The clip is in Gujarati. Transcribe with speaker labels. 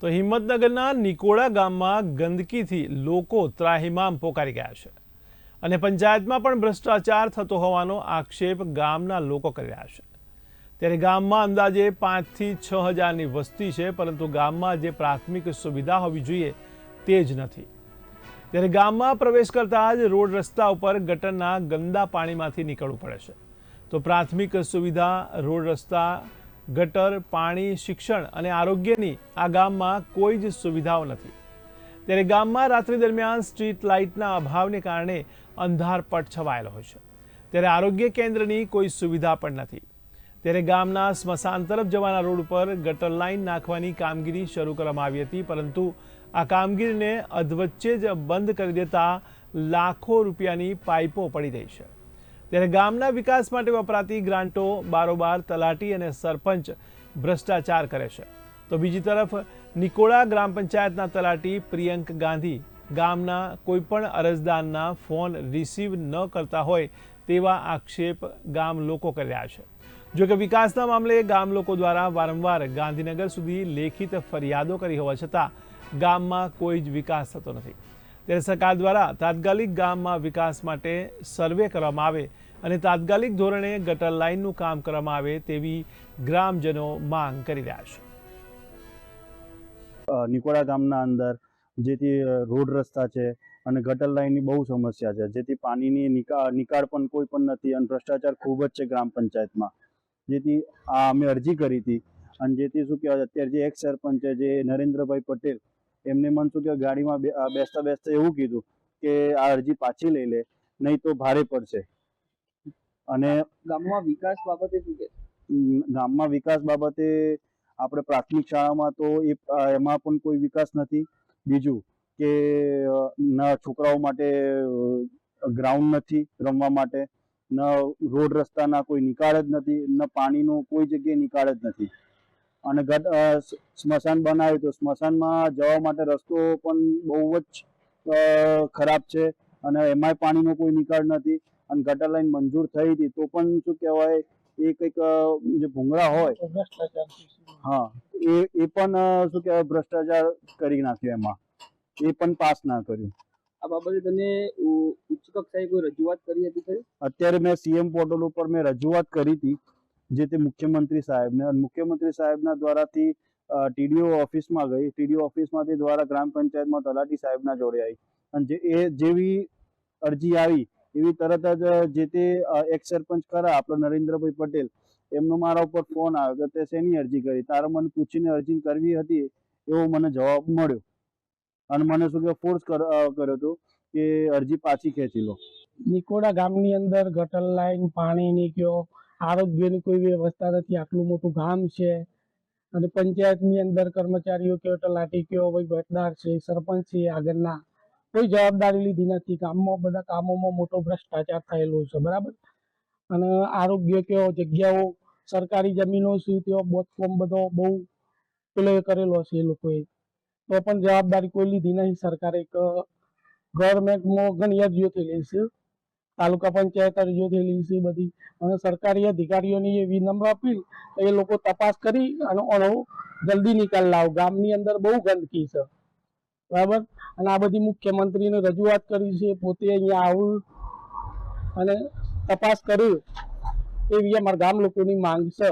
Speaker 1: તો હિંમતનગરના નિકોડા ગામમાં ગંદકીથી લોકો ત્રાહિમામ પોકારી ગયા છે. અને પંચાયતમાં પણ ભ્રષ્ટાચાર થતો હોવાનો આક્ષેપ ગામના લોકો કરી રહ્યા છે. ત્યારે ગામમાં અંદાજે પાંચથી છ હજારની વસ્તી છે, પરંતુ ગામમાં જે પ્રાથમિક સુવિધા હોવી જોઈએ તે જ નથી. ત્યારે ગામમાં પ્રવેશ કરતા જ રોડ રસ્તા ઉપર ગટરના ગંદા પાણીમાંથી નીકળવું પડે છે. તો પ્રાથમિક સુવિધા, રોડ રસ્તા ગટર, પાણી, શિક્ષણ અને આરોગ્યની આ ગામમાં કોઈ જ સુવિધાઓ નથી. ત્યારે ગામમાં રાત્રિ દરમિયાન સ્ટ્રીટ લાઇટના અભાવને કારણે અંધારપટ છવાયેલો હોય છે. ત્યારે આરોગ્ય કેન્દ્રની કોઈ સુવિધા પણ નથી. ત્યારે ગામના સ્મશાન તરફ જવાના રોડ ઉપર ગટર લાઇન નાખવાની કામગીરી શરૂ કરવામાં આવી હતી, પરંતુ આ કામગીરીને અધવચ્ચે જ બંધ કરી દેતા લાખો રૂપિયાની પાઇપો પડી રહી છે. ત્યારે ગામના વિકાસ માટે વપરાતી ગ્રાન્ટો, બારોબાર, તલાટી અને સરપંચ ભ્રષ્ટાચાર કરે છે. તો બીજી તરફ, નિકોળા ગ્રામ પંચાયતના તલાટી પ્રિયંક ગાંધી ગામના કોઈપણ અરજદારના ફોન રિસીવ ન કરતા હોય તેવા આક્ષેપ ગામ લોકો કરી રહ્યા છે. જો કે વિકાસના મામલે ગામ લોકો દ્વારા વારંવાર ગાંધીનગર સુધી લેખિત ફરિયાદો કરી હોવા છતાં ગામમાં કોઈ જ વિકાસ થતો નથી. ત્યારે સરકાર દ્વારા તાત્કાલિક ગામમાં વિકાસ માટે સર્વે કરવામાં આવે અને તાત્કાલિક ધોરણે ગટર લાઇનનું કામ કરવામાં આવે તેવી ગ્રામજનો માંગ કરી રહ્યા છે.
Speaker 2: નિકોડા ગામના અંદર જેથી રોડ રસ્તા છે અને ગટર લાઇનની બહુ સમસ્યા છે. જેથી પાણીની નિકા, નિકાળ પણ કોઈ પણ નથી અને ભ્રષ્ટાચાર ખૂબ જ છે ગ્રામ પંચાયતમાં. જેથી આ અમે અરજી કરી હતી અને જેથી શું કહેવાય, અત્યારે જે એક સરપંચ છે, જે નરેન્દ્રભાઈ પટેલ એમને મન શું કે ગાડીમાં બે- બેસતા બેસતા એવું કીધું કે આ અરજી પાછી લઈ લે નહીં તો ભારે પડશે. અને
Speaker 3: ગામમાં વિકાસ બાબતે શું કે
Speaker 2: ગામમાં વિકાસ બાબતે આપણે પ્રાથમિક શાળામાં તો એ એમાં પણ કોઈ વિકાસ નથી. બીજું કે ના છોકરાઓ માટે ગ્રાઉન્ડ નથી રમવા માટે ન રોડ રસ્તાના કોઈ નિકાળ જ નથી ન પાણીનો કોઈ જગ્યાએ નિકાળ જ નથી. અને સ્મશાન બનાવ્યું તો સ્મશાનમાં જવા માટે રસ્તો પણ બહુ જ ખરાબ છે અને એમાંય પાણીનો કોઈ નિકાળ નથી. અને ગટર લાઈન મંજૂર થઈ હતી. તો પણ શું કહેવાય એ કંઈક જે ભૂંગળા હોય હા એ એ પણ શું કહેવાય ભ્રષ્ટાચાર કરી નાખ્યો એમાં. એ પણ પાસ ના કર્યું.
Speaker 3: આ બાબતે તમે ઉચ્ચ કક્ષાએ કોઈ રજૂઆત કરી હતી
Speaker 2: અત્યારે મેં સીએમ પોર્ટલ ઉપર મેં રજૂઆત કરી હતી. જે તે મુખ્યમંત્રી સાહેબને અને મુખ્યમંત્રી સાહેબના દ્વારાથી ટીડીઓ ઓફિસમાં ગઈ. ટીડીઓ ઓફિસમાંથી દ્વારા ગ્રામ પંચાયતમાં તલાટી સાહેબના જોડે આવી. અને જે, એ જેવી અરજી આવી, એવી તરત જ જે તે એક્સ સરપંચ ખરા, આપણો નરેન્દ્રભાઈ પટેલ, એમનો મારા ઉપર ફોન આવ્યો કે તે શેની અરજી કરી? તારે મને પૂછીને અરજી કરવી હતી એવો મને જવાબ મળ્યો. અને મને શું કે ફોર્સ કર્યો હતો કે અરજી પાછી ખેંચી લો.
Speaker 4: નિકોડા ગામની અંદર ગટર લાઈન પાણીની કયો આરોગ્યની કોઈ વ્યવસ્થા નથી, આટલું મોટું ગામ છે. અને પંચાયતની અંદર કર્મચારીઓ કયો તલાટી કયો ભાઈ ભટદાર છે, સરપંચ છે, આગળના કોઈ જવાબદારી લીધી નથી. ગામમાં બધા કામોમાં મોટો ભ્રષ્ટાચાર થયેલો છે, બરાબર? અને આરોગ્ય કયો જગ્યાઓ સરકારી જમીનો છે, તેઓ બોથફોર્મ બધો બહુ પેલો કરેલો છે એ લોકોએ. તો પણ જવાબદારી કોઈ લીધી નહીં, સરકારે એક ગવર્મેન્ટમાં ઘણી અરજીઓ થયેલી છે. તાલુકા પંચાયત અરજીઓ થયેલી છે બધી. અને સરકારી અધિકારીઓની એ વિનમ્ર અપીલ એ લોકો તપાસ કરી અને ઓનો જલ્દી નિકાલ લાવો. ગામની અંદર બહુ ગંદકી છે. બરાબર? અને આ બધી મુખ્યમંત્રીને રજૂઆત કરી છે, પોતે અહીંયા આવું અને તપાસ કર્યું એવી અમારા ગામ લોકોની માંગ છે.